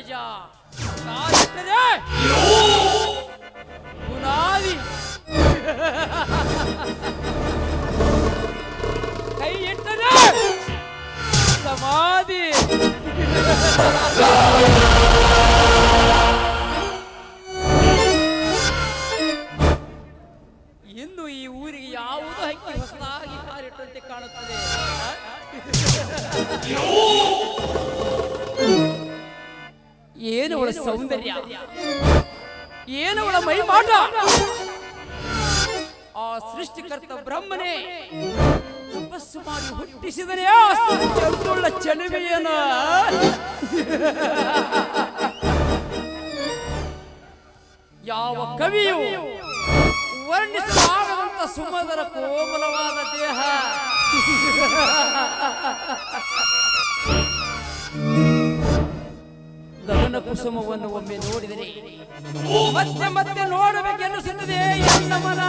ರಾಜ. ಗುಣಾದಿ ಕೈ ಇಟ್ಟರೆ ಸಮಾಧಿ. ಇನ್ನು ಈ ಊರಿಗೆ ಯಾವುದೋ ಹಕ್ಕಿ ಹೊಸದಾಗಿ ಕಾಲಿಟ್ಟಂತೆ ಕಾಣುತ್ತದೆ? ಸೌಂದರ್ಯ. ಏನು ಅವಳ ಮೈಮಾಟ ಆ ಸೃಷ್ಟಿಕರ್ತ ಬ್ರಹ್ಮನೇ ತಪಸ್ಸು ಮಾಡಿ ಹುಟ್ಟಿಸಿದರೆ ಆ ಚಂದುಳ್ಳ ಚಲುವೆಯನ? ಯಾವ ಕವಿಯು ವರ್ಣಿಸಲಾಗದಂತ ಸುಮಧರ ಕೋಮಲವಾದ ದೇಹ? ಗಗನ ಕುಸುಮವನ್ನು ಒಮ್ಮೆ ನೋಡಿದರೆ ಮತ್ತೆ ಮತ್ತೆ ನೋಡಬೇಕೆನ್ನಿಸುತ್ತದೆ ಎನ್ನ ಮನ.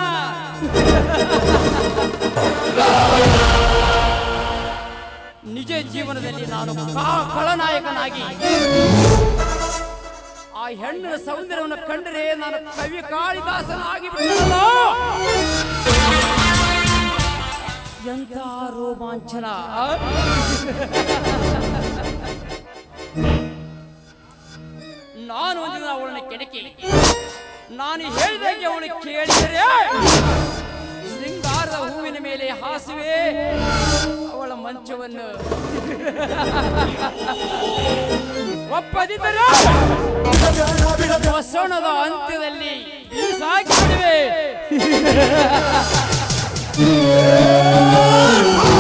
ನಿಜ ಜೀವನದಲ್ಲಿ ನಾನು ಖಳನಾಯಕನಾಗಿ ಆ ಹೆಣ್ಣಿನ ಸೌಂದರ್ಯವನ್ನು ಕಂಡರೆ ನಾನು ಕವಿ ಕಾಳಿದಾಸನಾಗಿ ಎಂಥ ರೋಮಾಂಚನ ನಾನು ಒಂದು ಅವಳನ್ನ ಅವಳನ್ನು ಕೆಣಕಿ. ನಾನು ಹೇಳಿದಂಗೆ ಅವಳು ಕೇಳಿದರೆ ಶೃಂಗಾರದ ಹೂವಿನ ಮೇಲೆ ಹಾಸುವೆ. ಅವಳ ಮಂಚವನ್ನು ಒಪ್ಪದಿದ್ದರೆ ವಸಣದ ಅಂತ್ಯದಲ್ಲಿ ಸಾಕಿಬಿಡುವೆ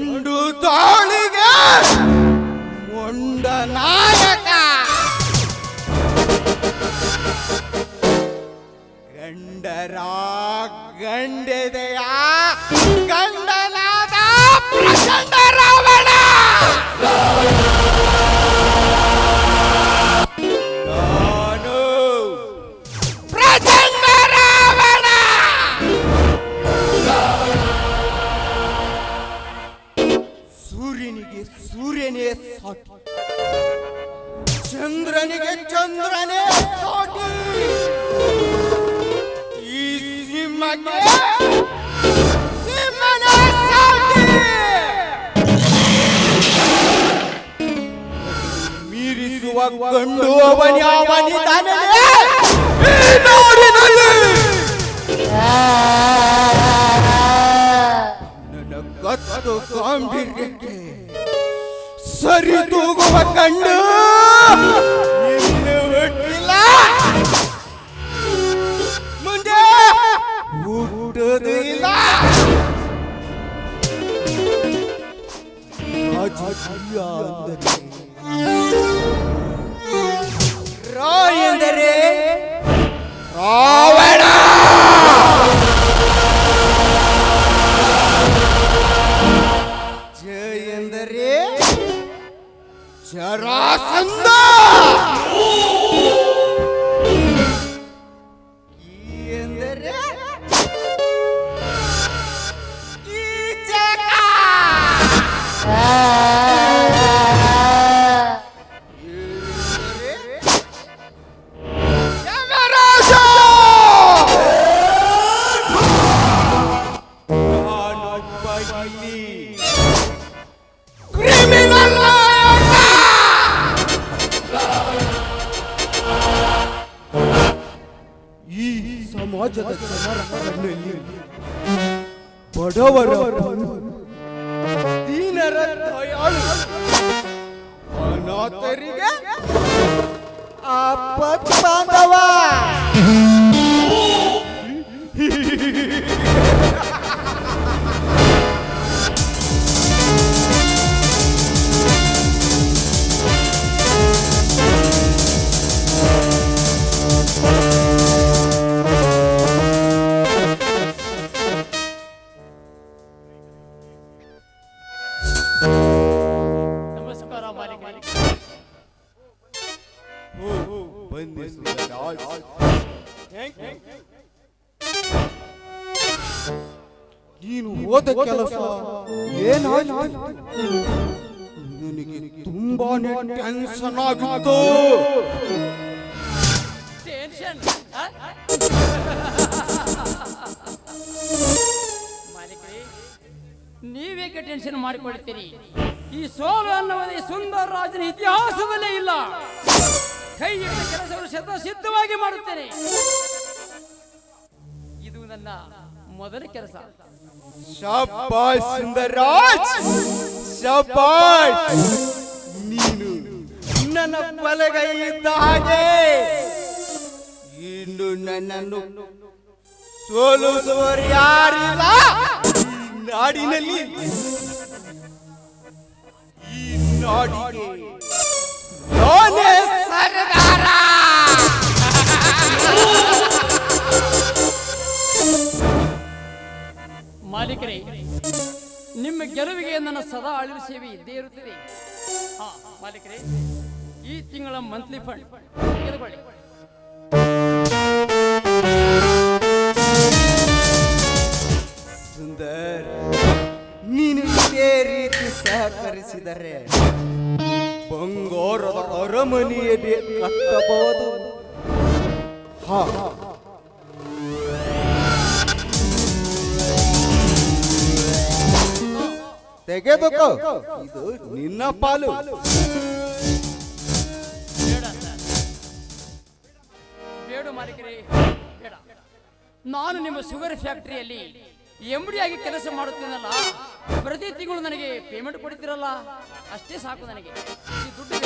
ಗಂಡು ಮೀರಿಸುವ ಗಂಡು ಅವನ್ಯಾವನಿದ್ದಾನೆ ನನ್ನ ಕತ್ತು ಗಾಂಭೀರ್ಯಕ್ಕೆ ಸರಿ ತೂಗುವ ಕಣ್ಣು ಇನ್ನು ಹುಟ್ಟಿಲ್ಲ ಮುಂದೆ ಹುಟ್ಟುವುದಿಲ್ಲ ರಾಜಕೀಯ ಅಂದರೆ ರಾ ಎಂದರೆ ರಾವಣ! ಜ ಎಂದರೆ ಜರಾಸಂಧ! ಶಬ್ಬಾಷ್ ಸುಂದರಾಜ್ ಶಬ್ಬಾಷ್ ನೀನು ನನ್ನ ಬಲಗೈಯಿದ್ದ ಹಾಗೆ ಇನ್ನು ನನ್ನನ್ನು ಸೋಲಿಸುವರು ಯಾರಿಲ್ಲ? ನಾಡಿನಲ್ಲಿ ಈ ನಾಡಿಗೆ ನಾನೇ ಮಾಲೀಕರೇ, ನಿಮ್ಮ ಗೆಲುವಿಗೆ ನನ್ನ ಸದಾ ಅಳಿಲು ಸೇವೆ ಇದ್ದೇ ಇರುತ್ತದೆ ಹಾ, ಮಾಲೀಕರೇ, ಈ ತಿಂಗಳ ಮಂತ್ಲಿ ಫಂಡ್ ತೆಗೆದುಕೊಳ್ಳಿ. ಸುಂದರ್, ನೀನು ಇದೇ ರೀತಿ ಸಹಕರಿಸಿದರೆ ಬಂಗಾರದ ಅರಮನೆಯಲ್ಲಿ ಕಟ್ಟಬಹುದು. ಹಾ. ತೆಗೆದುಕೋ. ಇದು ನಿನ್ನ ಪಾಲು. ಬೇಡ ಬೇಡ. ನಾನು ನಿಮ್ಮ ಶುಗರ್ ಫ್ಯಾಕ್ಟರಿಯಲ್ಲಿ ಎಂಬಡಿ ಆಗಿ ಕೆಲಸ ಮಾಡುತ್ತೇನಲ್ಲ ಪ್ರತಿ ತಿಂಗಳು ನನಗೆ ಪೇಮೆಂಟ್ ಕೊಡ್ತಿರಲ್ಲ? ಅಷ್ಟೇ ಸಾಕು ನನಗೆ. ಈ ದುಡ್ಡು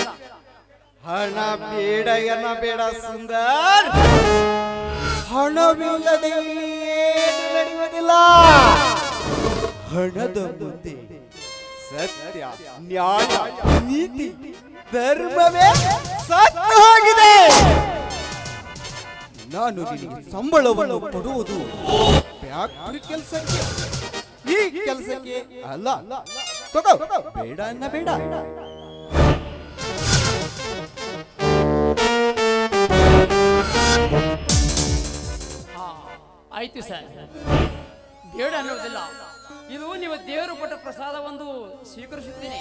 ಹಣ ಬೇಡ ಎನ್ನ ಬೇಡ ಸುಂದರ್. ಹಣವಿಲ್ಲದೆ ಏನು ನಡೆಯುವುದಿಲ್ಲ. ಹಣದ ಮುಂದೆ ಸತ್ಯ, ನ್ಯಾಯ, ನೀತಿ, ಧರ್ಮವೇ ಸತ್ತು ಹೋಗಿದೆ ನಾನು ನಿನಗೆ ಸಂಬಳವನ್ನು ಕೊಡುವುದು ಕೆಲಸಕ್ಕೆ, ಈ ಕೆಲಸಕ್ಕೆ ಅಲ್ಲ. ಬೇಡ ಅನ್ನ ಬೇಡ. ಆಯ್ತು ಸರ್. ಬೇಡ ಅನ್ನೋದಿಲ್ಲ. ಇದು ನೀವು ದೇವರು ಕೊಟ್ಟ ಪ್ರಸಾದ ಒಂದು ಸ್ವೀಕರಿಸುತ್ತೀನಿ.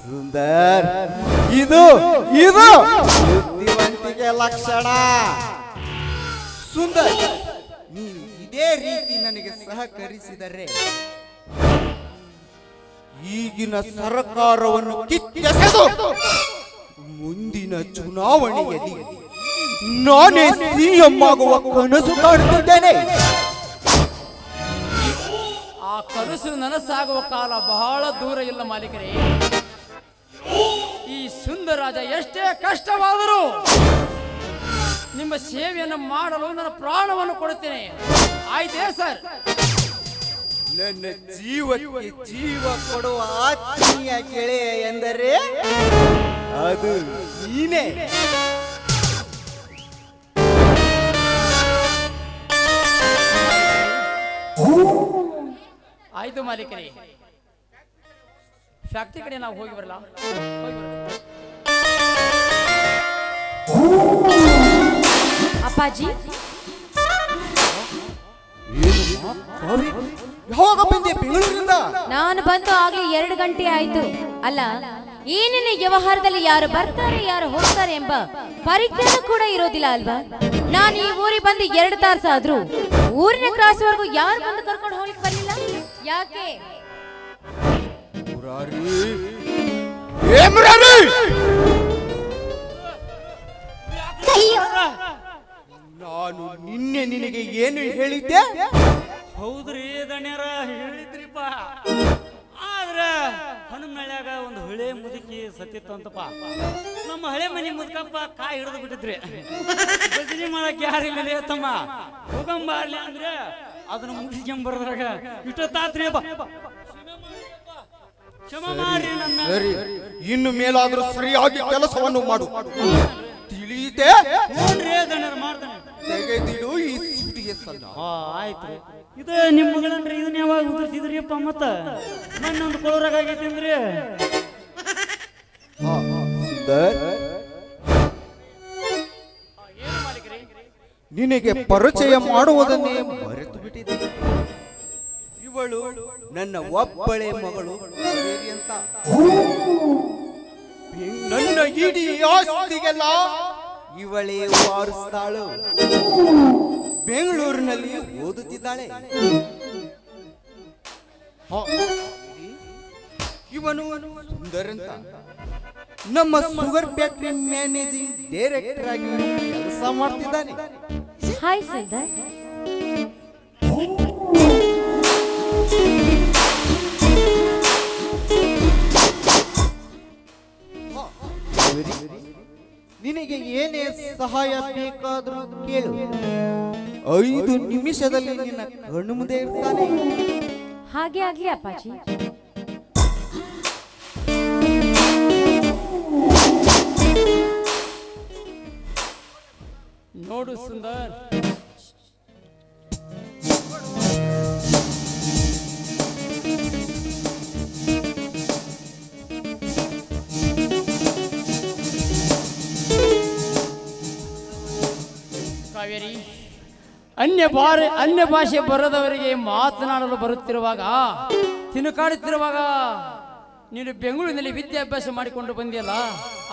ಸುಂದರ್, ಇದು ಇದು ಬುದ್ಧಿವಂತಿಕೆ ಲಕ್ಷಣ. ಸುಂದರ್ ನೀವು ಇದೇ ರೀತಿ ನನಗೆ ಸಹಕರಿಸಿದರೆ ಈಗಿನ ಸರ್ಕಾರವನ್ನು ಕಿತ್ತೆಸೆದು ಮುಂದಿನ ಚುನಾವಣೆಯಲ್ಲಿ ನಾನೇ ಸಿಎಂ ಆಗುವ ಕನಸು ಕಾಣುತ್ತಿದ್ದೇನೆ ಕನಸು ನನಸಾಗುವ ಕಾಲ ಬಹಳ ದೂರ ಇಲ್ಲ ಮಾಲೀಕರೇ. ಈ ಸುಂದರರಾಜ ಎಷ್ಟೇ ಕಷ್ಟವಾದರೂ ನಿಮ್ಮ ಸೇವೆಯನ್ನು ಮಾಡಲು ನನ್ನ ಪ್ರಾಣವನ್ನು ಕೊಡುತ್ತೇನೆ. ಆಯ್ತೇ ಸರ್? ನನ್ನ ಜೀವಕ್ಕೆ ಜೀವ ಕೊಡುವ ಆತ್ಮೀಯ ಗೆಳೆಯ ಎಂದರೆ ಅದು ನೀನೇ. ಆಯ್ತು ಮಾಲೀಕರೇ. ಫ್ಯಾಕ್ಟ್ರಿ ಕಡೆ ನಾವು ಹೋಗಿ ಬರಲ್ಲ. ಹೋಗಿ ಅಪ್ಪಾಜಿ. ಗೌರಿ, ಯಾವಾಗ ಬಂದೆ ಬೆಂಗಳೂರಿಂದ? ನಾನು ಬಂದು ಆಗ್ಲಿ ಎರಡು ಗಂಟೆ ಆಯ್ತು. ಅಲ್ಲ ಏನೇನು ವ್ಯವಹಾರದಲ್ಲಿ ಯಾರು ಬರ್ತಾರೆ ಯಾರು ಹೋಗ್ತಾರೆ ಎಂಬ ಪರಿಜ್ಞಾನ ಕೂಡ ಇರೋದಿಲ್ಲ ಅಲ್ವಾ? ನಾನು ಈ ಊರಿಗೆ ಬಂದು ಎರಡು ತಾಸು ಆದ್ರೂ ಊರಿನ ಕ್ರಾಸ್ ವರೆಗೂ ಯಾರು ಬಂದು ಕರ್ಕೊಂಡು ಹೋಗ್ಲಿಕ್ಕೆ ಬರ್ಲಿಲ್ಲ? ಯಾಕೆ? ಮುರಾರಿ. ಏ ಮುರಾರಿ! ನಾನು ನಿನ್ನೆ ನಿನಗೆ ಏನು ಹೇಳಿದ್ದೆ? ಹೌದ್ರಿ ದಣ್ಯರ ಹೇಳಿದ್ರಿಪ್ಪ. ಆದ್ರ ಹನುಮಳ್ಯಾಗ ಒಂದು ಹಳೆ ಮುದುಕಿ ಸತ್ತಿತ್ತಂತಪ್ಪ ನಮ್ಮ ಹಳೆ ಮನೆ ಮುದುಕಪ್ಪ ಕಾಯಿ ಹಿಡಿದು ಬಿಟ್ಟಿದ್ರಿ. ಭಜನೆ ಮಾಡಕ್ ಯಾರಿಲ್ಲ ತಮ್ಮ. ಹೋಗಂಬಾರ್ಲಿ ಅಂದ್ರೆ ಅದನ್ನ ಮುಗಿಸ್ಕೊಂಬರ್ದ್ರಾಗ ಇಷ್ಟೊತ್ತಾತ್ರಿ ಕ್ಷಮ ಮಾಡಿ ನನ್ನ ಸರಿ. ಇನ್ನು ಮೇಲಾದ್ರೂ ಸರಿಯಾಗಿ ಕೆಲಸವನ್ನು ಮಾಡು. ತಿಳಿಯುತ್ತೆ ಮಾಡ್ತಾನೆ ತೆಗೆದಿಡು ಈ ಸುಟಿಗೆ ಆಯ್ತು ಇದು ನಿಮ್ಮ ಮಗಳನ್ರಿ ಇದನ್ನ ಯಾವಾಗ ಉದುರ್ಸಿದ್ರಿಯಪ್ಪ ಮತ್ತ? ನನ್ನೊಂದು ಕೊಳರಾಗ ಆಗೈತಿ ಅಂದ್ರಿ ನಿನಗೆ ಪರಿಚಯ ಮಾಡುವುದನ್ನೇ ಮರೆತು ಬಿಟ್ಟಿದೆ ಇವಳು ನನ್ನ ಒಬ್ಬಳೆ ಮಗಳು. ಅಂತ ನನ್ನ ಇಡೀ ಆಸ್ತಿಗೆಲ್ಲ ಇವಳೇ ವಾರಿಸ್ತಾಳು. ಬೆಂಗಳೂರಿನಲ್ಲಿ ಓದುತ್ತಿದ್ದಾಳೆ. ಹ, ಇವನು ಸುಂದರಂತ. ನಮ್ಮ ಶುಗರ್ ಫ್ಯಾಕ್ಟರಿ ಮ್ಯಾನೇಜಿಂಗ್ ಡೈರೆಕ್ಟರ್ ಆಗಿ ಕೆಲಸ ಮಾಡ್ತಿದ್ದಾನೆ. ಹಾಯ್ ಸರ್ ನಿನಗೆ ಏನೇ ಸಹಾಯ ಬೇಕಾದ್ರೂ ಕೇಳು. ಐದು ನಿಮಿಷದಲ್ಲಿ ನಿನ್ನ ಕಣ್ಣು ಮುಂದೆ ಇರ್ತಾನೆ. ಹಾಗೆ ಆಗ್ಲಿ ಅಪ್ಪಾಜಿ. ನೋಡು ಸುಂದರ್. ಕಾವೇರಿ, ಅನ್ಯ ಬಾರ ಅನ್ಯ ಭಾಷೆ ಬರದವರಿಗೆ ಮಾತನಾಡಲು ಬರುತ್ತಿರುವಾಗ, ತಿನುಕಾಡುತ್ತಿರುವಾಗ ನೀನು ಬೆಂಗಳೂರಿನಲ್ಲಿ ವಿದ್ಯಾಭ್ಯಾಸ ಮಾಡಿಕೊಂಡು ಬಂದಿಯಲ್ಲ?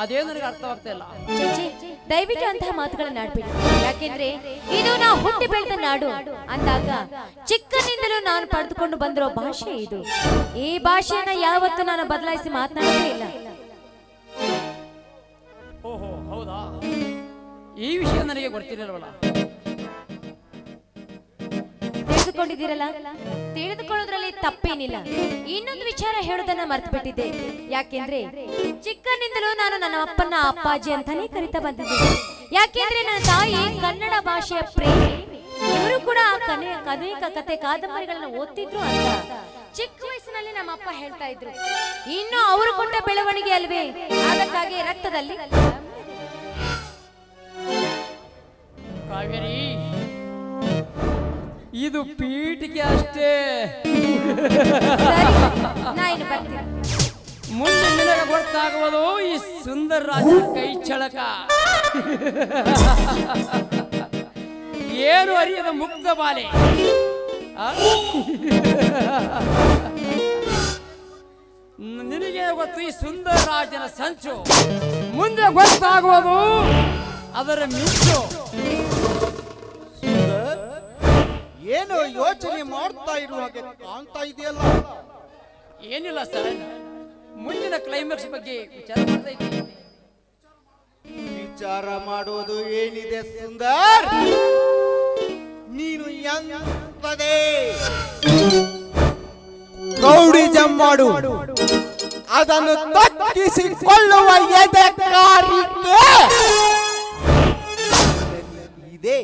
ಅದೇ ನನಗೆ ಅರ್ಥವಾಗ್ತಾ ಇಲ್ಲ. ಚೇಚೆ ದಯವಿಟ್ಟು ಅಂತಹ ಮಾತುಗಳನ್ನ ಆಡ್ಬೇಡಿ. ಯಾಕೆಂದ್ರೆ ಇದು ನಾ ಹುಟ್ಟಿ ಬೆಳೆದ ನಾಡು ಅಂದಾಗ ಚಿಕ್ಕನಿಂದಲೂ ನಾನು ಪಡೆದುಕೊಂಡು ಬಂದಿರೋ ಭಾಷೆ ಇದು. ಈ ಭಾಷೆಯನ್ನ ಯಾವತ್ತೂ ನಾನು ಬದಲಾಯಿಸಿ ಮಾತನಾಡಲೇ ಇಲ್ಲ. ಓಹೋ ಹೌದಾ? ಈ ವಿಷಯ ನನಗೆ ಗೊತ್ತಿರಲ್ವಲ್ಲ. ತಿಳಿದುಕೊಂಡಿದ್ದೀರಲ್ಲ? ತಿಳಿದುಕೊಳ್ಳೋದ್ರಲ್ಲಿ ತಪ್ಪೇನಿಲ್ಲ. ಇನ್ನೊಂದು ವಿಚಾರ ಹೇಳೋದನ್ನ ಮರ್ತು ಬಿಟ್ಟಿದ್ದೆ ಯಾಕೆಂದ್ರೆ ಚಿಕ್ಕನಿಂದಲೂ ನಾನು ನನ್ನ ಅಪ್ಪನ ಅಪ್ಪಾಜಿ ಅಂತಾನೆ ಕರಿತಾ ಬಂದಿದ್ದೆ. ಯಾಕೆಂದ್ರೆ ನನ್ನ ತಾಯಿ ಕನ್ನಡ ಭಾಷೆಯ ಪ್ರೇಮಿ. ಇವರು ಕೂಡ ಅನೇಕ ಕತೆ, ಕಾದಂಬರಿಗಳನ್ನ ಓದ್ತಿದ್ರು ಅಂತ. ಚಿಕ್ಕ ವಯಸ್ಸಿನಲ್ಲಿ ನಮ್ಮ ಅಪ್ಪ ಹೇಳ್ತಾ ಇದ್ರು. ಇನ್ನು ಅವರು ಕೊಟ್ಟ ಬೆಳವಣಿಗೆ ಅಲ್ವೇ? ಅದಕ್ಕಾಗಿ ರಕ್ತದಲ್ಲಿ ಕಾವೇರಿ ಇದು ಪೀಠಿಗೆ ಅಷ್ಟೇ. ಮುಂದೆ ನಿನಗೆ ಗೊತ್ತಾಗುವುದು ಈ ಸುಂದರ ರಾಜ ಕೈ ಚಳಕ. ಏನು ಅರಿಯದ ಮುಕ್ತ ಬಾಲೆ. ನಿನಗೆ ಗೊತ್ತು ಈ ಸುಂದರ ರಾಜನ ಸಂಚು? ಮುಂದೆ ಗೊತ್ತಾಗುವುದು ಅದರ ಮಿಂಚು. ಏನೋ ಯೋಚನೆ ಮಾಡ್ತಾ ಇರುವ ಹಾಗೆ ಕಾಣ್ತಾ ಇದೆಯಲ್ಲ? ಏನಿಲ್ಲ ಸರ್. ಮುಂದಿನ ಕ್ಲೈಮ್ಯಾಕ್ಸ್ ಬಗ್ಗೆ ವಿಚಾರ ಮಾಡ್ತಾ ಇದ್ದೀನಿ. ವಿಚಾರ ಮಾಡೋದು ಏನಿದೆ ಸುಂದರ್? ನೀನು ಗೌಡಿ ಜಂ ಮಾಡು. ಅದನ್ನು ತಕ್ಕಿಸಿಕೊಳ್ಳುವ ಎದೆ ಇದೆ.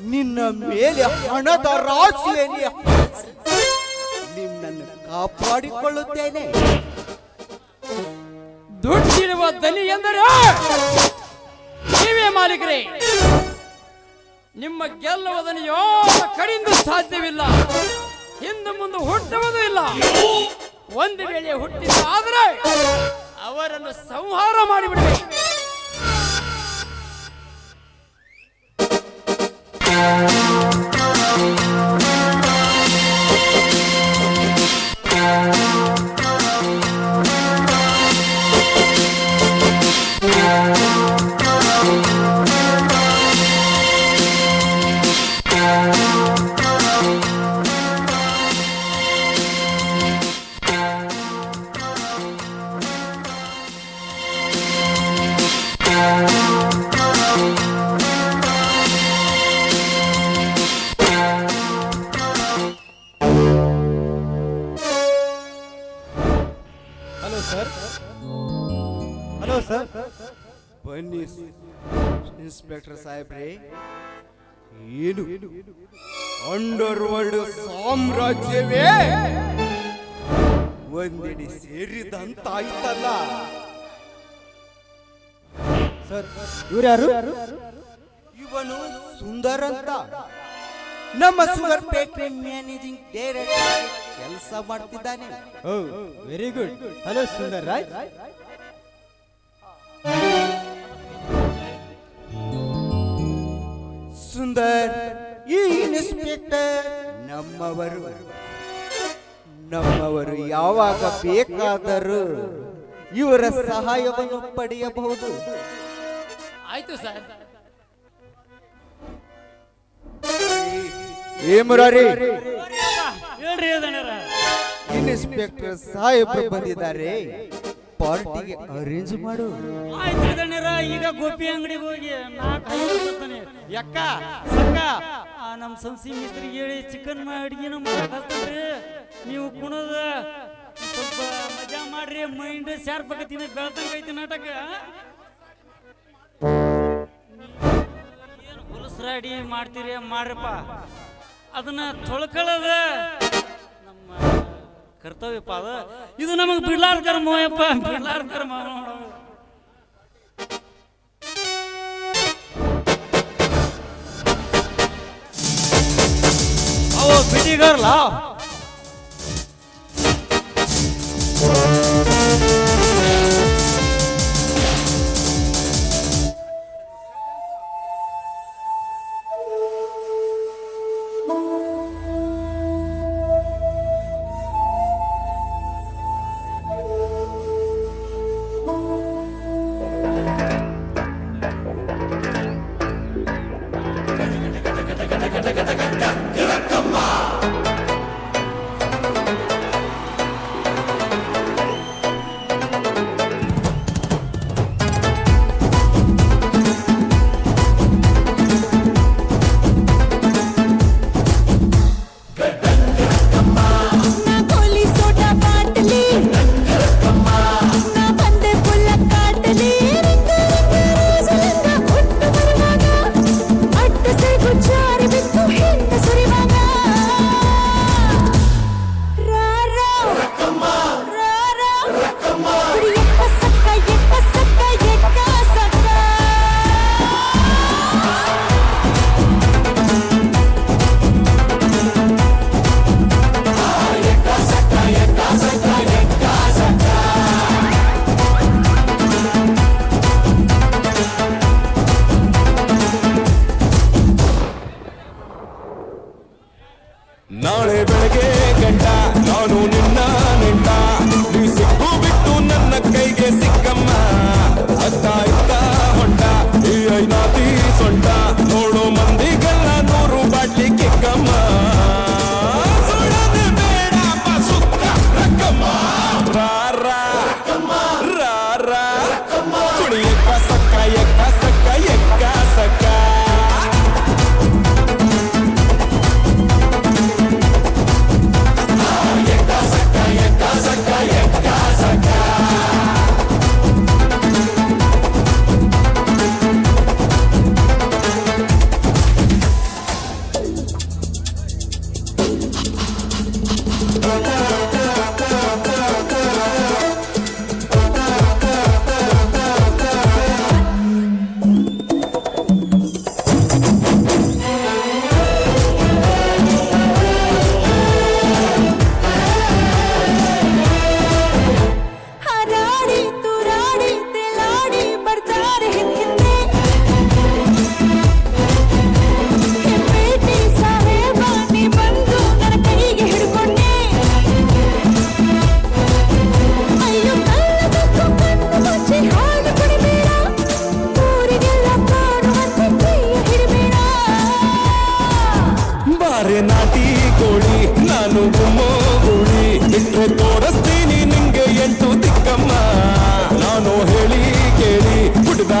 ನಿನ್ನ ಮೇಲೆ ಹಣದ ರಾಶಿಯಲ್ಲಿ ನಿನ್ನನ್ನು ಕಾಪಾಡಿಕೊಳ್ಳುತ್ತೇನೆ. ದುಡ್ಡಿರುವ ದನಿ ಎಂದರೆ ನೀವೇ ಮಾಲೀಕರೇ. ನಿಮ್ಮ ಗೆಲ್ಲುವುದನ್ನು ಯಾವ ಕಡೆಯಿಂದ ಸಾಧ್ಯವಿಲ್ಲ. ಹಿಂದೆ ಮುಂದೆ ಹುಟ್ಟುವುದೂ ಇಲ್ಲ. ಒಂದು ವೇಳೆ ಆದರೆ ಅವರನ್ನು ಸಂಹಾರ ಮಾಡಿಬಿಡಬೇಕು. ಹಲೋ ಒಂದೆಡೆ ಸೇರಿದಂತಾಯ್ತಲ್ಲ. ಸರ್ ಇವ್ರ್ಯಾರು ಇವನು ಸುಂದರ್ ಅಂತ ನಮ್ಮ ಸುಗರ್ ಫ್ಯಾಕ್ಟರಿ ಮ್ಯಾನೇಜಿಂಗ್ ಡೈರೆಕ್ಟರ್ ಕೆಲಸ ಮಾಡ್ತಿದ್ದಾನೆ. Very good. Hello Sundar Roy. Sundar ಈ ಇನ್ಸ್ಪೆಕ್ಟರ್ ನಮ್ಮವರು. ನಮ್ಮವರು ಯಾವಾಗ ಬೇಕಾದರೂ ಇವರ ಸಹಾಯವನ್ನು ಪಡೆಯಬಹುದು. ಆಯ್ತು ಸರ್. ಏ ಮುರಾರಿ. ಹೇಳ್ರಿ ಇನ್ಸ್ಪೆಕ್ಟರ್ ಸಾಹೇಬ್ರು ಬಂದಿದ್ದಾರೆ. ಪಾರ್ಟಿಗೆ ಅರೇಂಜ್ ಮಾಡು. ಆಯ್ತು ಈಗ ಗೋಪಿ ಅಂಗಡಿಗೆ ಹೋಗಿ ನಾಲ್ಕು ಸಕ್ಕ, ಆ ನಮ್ಮ ಸಂಸಿ ಮಿಸ್ತ್ರಿಗೆ ಹೇಳಿ ಚಿಕನ್ ಅಡಿಗೆನ ಮಾಡಕ್ ಹಚ್ತಾನ್ರಿ ನೀವು ಕುಣದ ಸ್ವಲ್ಪ ಮಜಾ ಮಾಡ್ರಿ ಮೈಂಡ್ ಶಾರ್ಪ್ ಆಗತ್ತೀನಿ ಬೆಳ್ತಂಗ ಐತಿ ನಾಟಕ. ಏನು ಮಾಡ್ತೀರಿ, ಮಾಡ್ರಪ್ಪ. ಅದನ್ನ ತೊಳ್ಕೊಳ್ಳೋದ ನಮ್ಮ ಕರ್ತವ್ಯಪ್ಪ ಅದ ಇದು ನಮಗೆ ಬಿಡ್ಲಾರ್ದ ಕರ್ಮ ಯಪ್ಪ ಬಿಡ್ಲಾರ್ದ ಕರ್ಮ ನೋಡು. ಅವು ಬಿಡಿಗರ್ಲ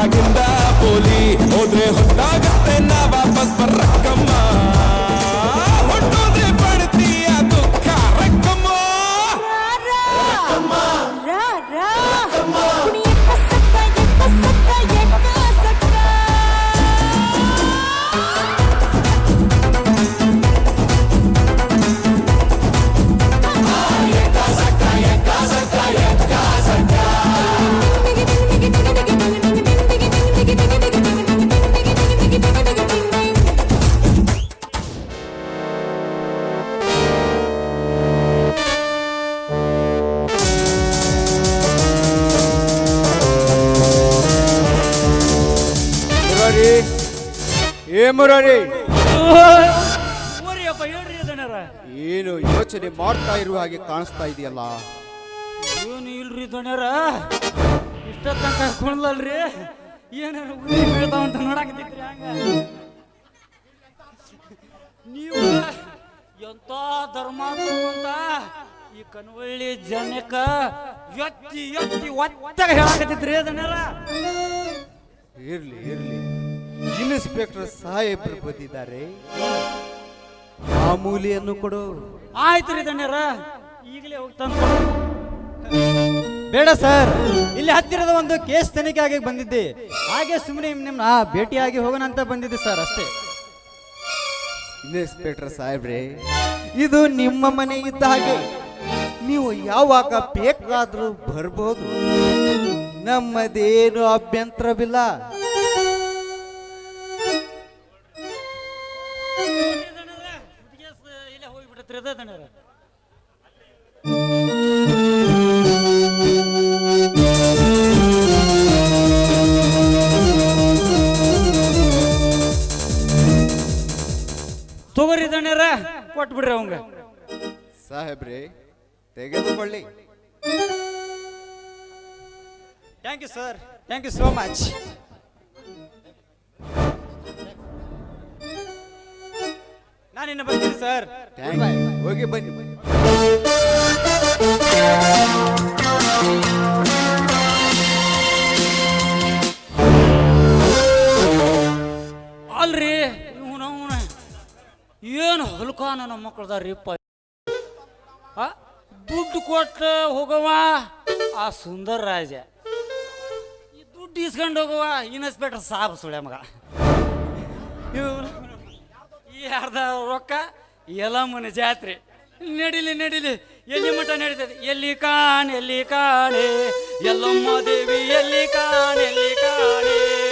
ಊರಾಗಿಂದ ಪೋಲಿ ಓರಿಯಪ್ಪ ಹೇಳ್ರಿ ಏನು ಯೋಚನೆ ಮಾಡ್ತಾ ಇರುವ ಹಾಗೆ ಕಾಣಿಸ್ತಾ ಇದೆಯಲ್ಲ? ಏನು ಇಲ್ರಿ ದಣ್ಯರ ಇಷ್ಟ ತನಕ ಕುಣ್ಲಲ್ರಿ ಏನಾರ ಉಳಿ ಬೀಳ್ತಾವ ಅಂತ ನೋಡಾಕತ್ತಿದ್ರಿ ಹಂಗ? ನೀವು ಎಂತ ಧರ್ಮ ಅಂತ ಈ ಕನವಳ್ಳಿ ಜನಕ ಎತ್ತಿ ಎತ್ತಿ ಒತ್ತಾಗ ಹೇಳಾಕತ್ತಿದ್ರಿ ಅದನ್ನೆಲ್ಲ ಇರ್ಲಿ ಇರ್ಲಿ. ಇನ್ಸ್ಪೆಕ್ಟರ್ ಸಾಹೇಬ್ರು ಬಂದಿದ್ದಾರೆ. ಮಾಮೂಲಿಯನ್ನು ಕೊಡು. ಆಯ್ತು ರೀ ದಣ್ಯರ ಈಗಲೇ ಹೋಗ್ತಾನ ಬೇಡ ಸರ್ ಇಲ್ಲಿ ಹತ್ತಿರದ ಒಂದು ಕೇಸ್ ತನಿಖೆ ಆಗಿ ಬಂದಿದ್ದೆ. ಹಾಗೆ ಸುಮ್ಮನೆ ನಿಮ್ಮ ಭೇಟಿಯಾಗಿ ಹೋಗೋಣ ಅಂತ ಬಂದಿದ್ದೆ ಸರ್ ಅಷ್ಟೇ. ಇನ್ಸ್ಪೆಕ್ಟರ್ ಸಾಹೇಬ್ರೆ ಇದು ನಿಮ್ಮ ಮನೆ ಇದ್ದ ಹಾಗೆ. ನೀವು ಯಾವಾಗ ಬೇಕಾದ್ರೂ ಬರ್ಬೋದು. ನಮ್ಮದೇನು ಅಭ್ಯಂತರವಿಲ್ಲ. ದಣ್ಯರ ತಗೋರಿ ದಣ್ಯರ ಕೊಟ್ಬಿಡ್ರಿ ಅವಂಗ. ಸಾಹೇಬ್ರಿ ತೆಗೆದುಕೊಳ್ಳಿ. Thank you sir thank you so much ನಾನಿನ್ನ ಬರ್ತೀನಿ ಸರ್ ಥ್ಯಾಂಕ್ ಯು ಹೋಗಿ ಬನ್ನಿ ಬನ್ನಿ ಅಲ್ರಿ ಇವನವನ ಏನು ಹೊಲ್ಕ ನನ್ನ ಮಕ್ಕಳದಾರಿಪ್ಪ ಆ ದುಡ್ಡು ಕೊಟ್ಟು ಹೋಗವ ಆ ಸುಂದರ ರಾಜ. ಈ ದುಡ್ಡು ಇಸ್ಕೊಂಡು ಹೋಗವ ಇನ್ಸ್ಪೆಕ್ಟರ್ ಸಾಬ್ ಸುಳ್ಯ ಮಗ. ಇವ್ನು ಈ ಅರ್ಧ ರೊಕ್ಕ? ಯಲಮ್ಮನ ಜಾತ್ರೆ. ನಡಿಲಿ ನಡಿಲಿ. ಎಲ್ಲಿ ಮಠ ನಡೀತದೆ? ಎಲ್ಲಿ ಕಾಣ್, ಎಲ್ಲಿ ಕಾಣೆ? ಎಲ್ಲಮ್ಮ ದೇವಿ, ಎಲ್ಲಿ ಕಾಣ್, ಎಲ್ಲಿ ಕಾಣೆ?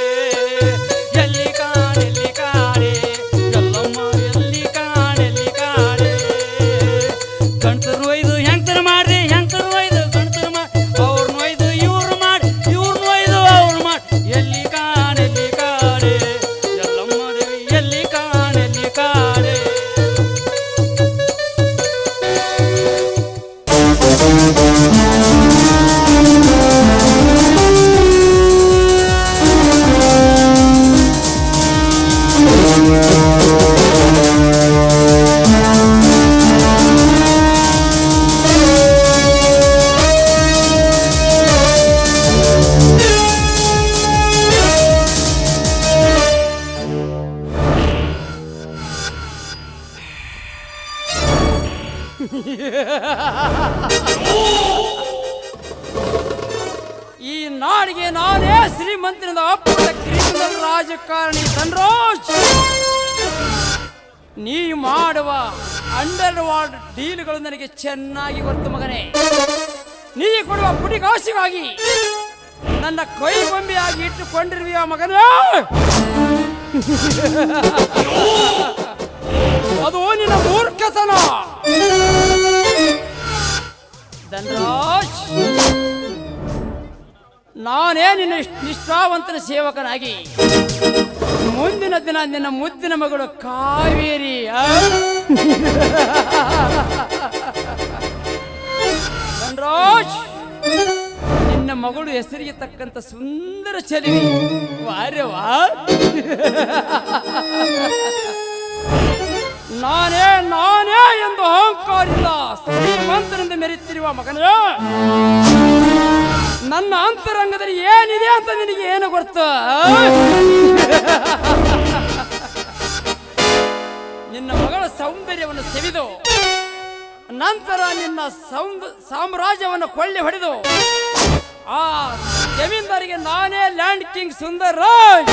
ಈ ನಾನೇ ನಿನ್ನ ನಿಷ್ಠಾವಂತನ ಸೇವಕನಾಗಿ. ಮುಂದಿನ ದಿನ ನಿನ್ನ ಮುದ್ದಿನ ಮಗಳು ಕಾವೇರಿ ನಿನ್ನ ಮಗಳು ಹೆಸರಿಗೆ ತಕ್ಕಂತ ಸುಂದರ ಚಲಿವಿ. ವಾರ್ಯವಾ ನಾನೇ ನಾನೇ ಎಂದು ಅಹಂಕಾರದಿಂದ ಶ್ರೀಮಂತನಿಂದ ಮೆರೆತಿರುವ ಮಗನೇ. ನನ್ನ ಅಂತರಂಗದಲ್ಲಿ ಏನಿದೆ ಅಂತ ನಿನಗೆ ಏನು ಗೊತ್ತು? ನಿನ್ನ ಮಗಳ ಸೌಂದರ್ಯವನ್ನು ಸೆವಿದು, ನಂತರ ನಿನ್ನ ಸೌಂದ, ಸಾಮ್ರಾಜ್ಯವನ್ನು ಕೊಳ್ಳಿ ಹೊಡೆದು, ಆ ಜಮೀನ್ದಾರಿಗೆ ನಾನೇ ಲ್ಯಾಂಡ್ ಕಿಂಗ್ ಸುಂದರ್ ರಾಜ್.